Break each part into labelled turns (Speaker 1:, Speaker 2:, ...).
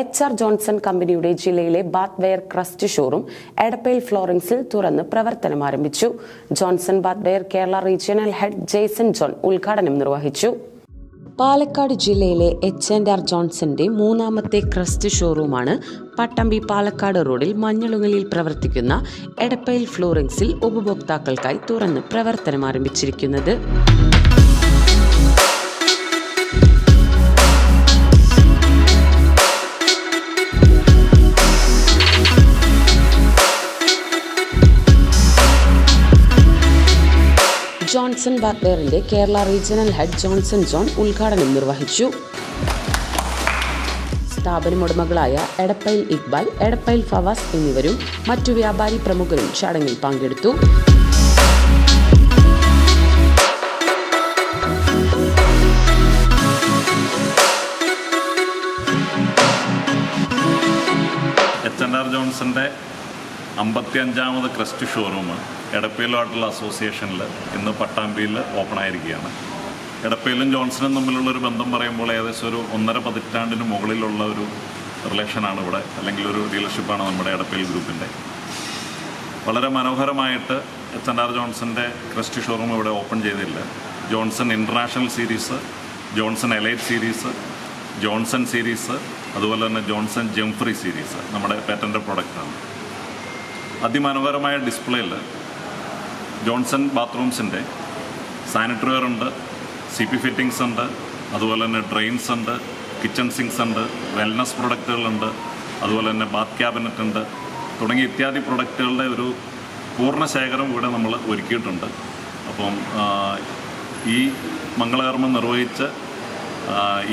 Speaker 1: H R Johnson കമ്പനിയുടെ ജില്ലയിലെ bathware crest showroom എടപ്പയിൽ ഫ്ലോറിംഗ്സിൽ തുറന്ന് പ്രവർത്തനം ആരംഭിച്ചു. Johnson bathware Kerala regional head Jaison John ഉദ്ഘാടനം നിർവഹിച്ചു. പാലക്കാട് ജില്ലയിലെ എച്ച് ആൻഡ് ആർ ജോൺസന്റെ മൂന്നാമത്തെ ക്രസ്റ്റ് ഷോറൂമാണ് പട്ടമ്പി പാലക്കാട് റോഡിൽ മഞ്ഞളുങ്ങലിൽ പ്രവർത്തിക്കുന്ന എടപ്പയിൽ ഫ്ലോറിംഗ്സിൽ ഉപഭോക്താക്കൾക്കായി തുറന്ന് പ്രവർത്തനം ആരംഭിച്ചിരിക്കുന്നത്. Johnson ബാർബെയറിന്റെ Kerala regional head Johnson John ഉദ്ഘാടനം നിർവഹിച്ചു. സ്ഥാപനം ഉടമകളായ എടപ്പയിൽ ഇക്ബാൽ എടപ്പയിൽ ഫവാസ് എന്നിവരും മറ്റു വ്യാപാരി പ്രമുഖരും ചടങ്ങിൽ പങ്കെടുത്തു.
Speaker 2: എച്ച് എൻ ആർ ജോൺസന്റെ അമ്പത്തി അഞ്ചാമത് ക്രസ്റ്റ് ഷോറൂം എടപ്പയിലുമായിട്ടുള്ള അസോസിയേഷനിൽ ഇന്ന് പട്ടാമ്പിയിൽ ഓപ്പൺ ആയിരിക്കുകയാണ്. എടപ്പയിലും ജോൺസണും തമ്മിലുള്ള ഒരു ബന്ധം പറയുമ്പോൾ ഏകദേശം ഒരു ഒന്നര പതിറ്റാണ്ടിന് മുകളിലുള്ള ഒരു റിലേഷനാണ് ഇവിടെ അല്ലെങ്കിൽ ഒരു ഡീലർഷിപ്പാണ് നമ്മുടെ എടപ്പയിൽ ഗ്രൂപ്പിന്റെ. വളരെ മനോഹരമായിട്ട് എച്ച് എൻ ആർ ജോൺസന്റെ ക്രസ്റ്റ് ഷോറൂം ഇവിടെ ഓപ്പൺ ചെയ്തില്ല. Johnson international series Johnson elite series Johnson series അതുപോലെ തന്നെ ജോൺസൺ ജംഫ്രി സീരീസ് നമ്മുടെ പാറ്റന്റെ പ്രൊഡക്റ്റാണ് അതിമനോഹരമായ ഡിസ്പ്ലേയിൽ ജോൺസൺ ബാത്റൂംസിന്റെ സാനിറ്ററി വെയർ ഉണ്ട് സി പി ഫിറ്റിങ്സ് ഉണ്ട് അതുപോലെ തന്നെ ഡ്രെയിൻസ് ഉണ്ട് കിച്ചൺ സിങ്സ് ഉണ്ട് വെൽനസ് പ്രൊഡക്റ്റുകളുണ്ട് അതുപോലെ തന്നെ ബാത്ത് ക്യാബിനറ്റ് ഉണ്ട് തുടങ്ങി ഇത്യാദി പ്രൊഡക്റ്റുകളുടെ ഒരു പൂർണ ശേഖരം ഇവിടെ നമ്മൾ ഒരുക്കിയിട്ടുണ്ട്. അപ്പം ഈ മംഗളകർമ്മം നിർവഹിച്ച്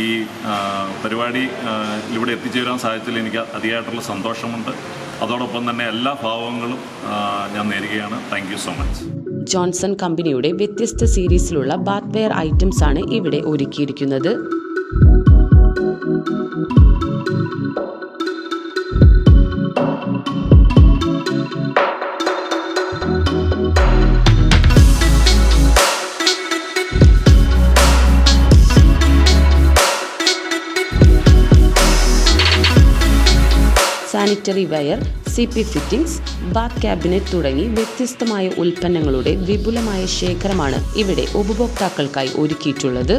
Speaker 2: ഈ പരിപാടി ഇവിടെ എത്തിച്ചേരാൻ സാധിച്ചതിൽ എനിക്ക് അതിയായിട്ടുള്ള സന്തോഷമുണ്ട്. അതോടൊപ്പം തന്നെ എല്ലാ ഭാവങ്ങളും ഞാൻ നേരുകയാണ്. താങ്ക് സോ മച്ച്
Speaker 1: ജോൺസൺ കമ്പനിയുടെ വ്യത്യസ്ത സീരീസിലുള്ള ബാത്ത്വെയർ ഐറ്റംസ് ആണ് ഇവിടെ ഒരുക്കിയിരിക്കുന്നത്. Sanitary ware C P fittings bath cabinet തുടങ്ങി വ്യത്യസ്തമായ ഉൽപ്പന്നങ്ങളുടെ വിപുലമായ ശേഖരമാണ് ഇവിടെ ഉപഭോക്താക്കൾക്കായി ഒരുക്കിയിട്ടുള്ളത്.